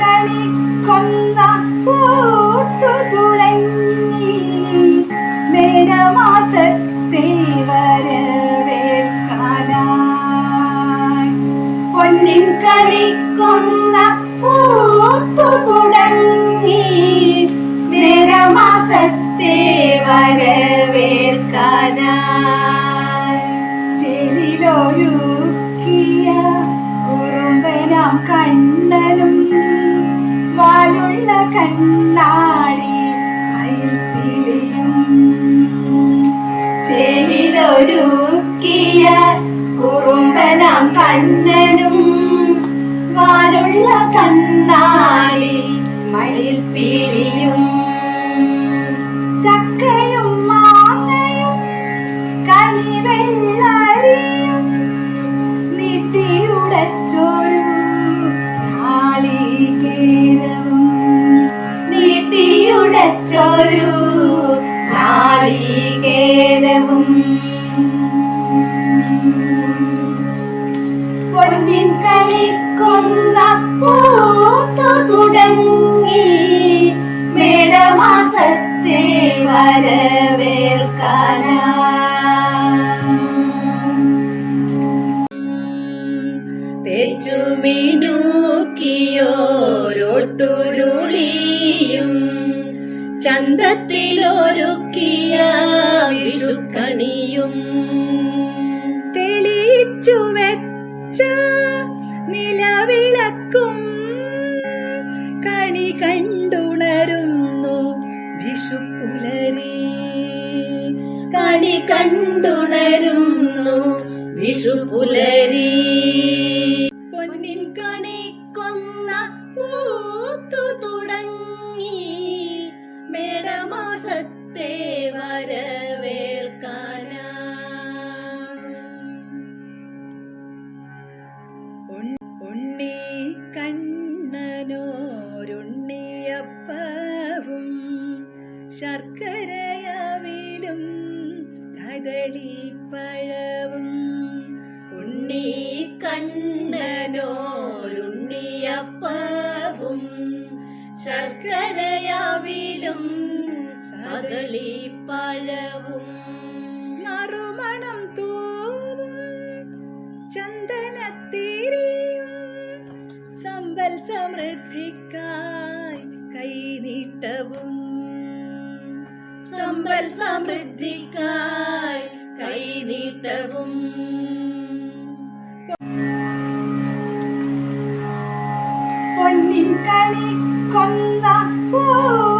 കണി കൊന്ന പൂത്തു തുടങ്ങി മേടമാസത്തെ വരവേൽക്കാനായി പൊന്നിൻ കണി കൊന്ന പൂത്തു തുടങ്ങി മേടമാസത്തെ വരവേൽക്കാനായി കണ്ണനും വാലുള്ള കണ്ണാടി മയിൽ ചക്കയും തെച്ചുമിനൂക്കിയോരൊട്ടുരുളിയും ചന്തത്തിലൊരുക്കിയ വിഷുക്കണിയും തെളിയിച്ചു വെച്ച നിലവിളക്കും കണി കണ്ടുണരുന്നു വിഷുപ്പുലരി. കണി കണ്ടുണരുന്നു വിഷുപുലരി വരവേൽക്കാനാ. ഉണ്ണി കണ്ണനോരുണ്ണിയപ്പവും ഉണ്ണി കണ്ണനോരുണ്ണിയപ്പവും ശർക്കരയാവിലും കദളിപ്പഴവും നറുമണം തൂവും ചന്ദനത്തിരിയും സമ്പൽ സമൃദ്ധിക്കായി കൈനീട്ടവും. സമ്പൽ സമൃദ്ധിക്കായി കൈനീട്ടവും. പൊന്നിൻ കണി കൊന്ന പൂത്തു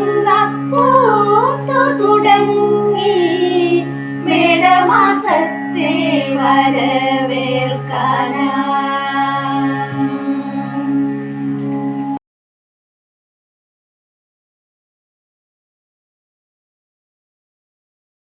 one.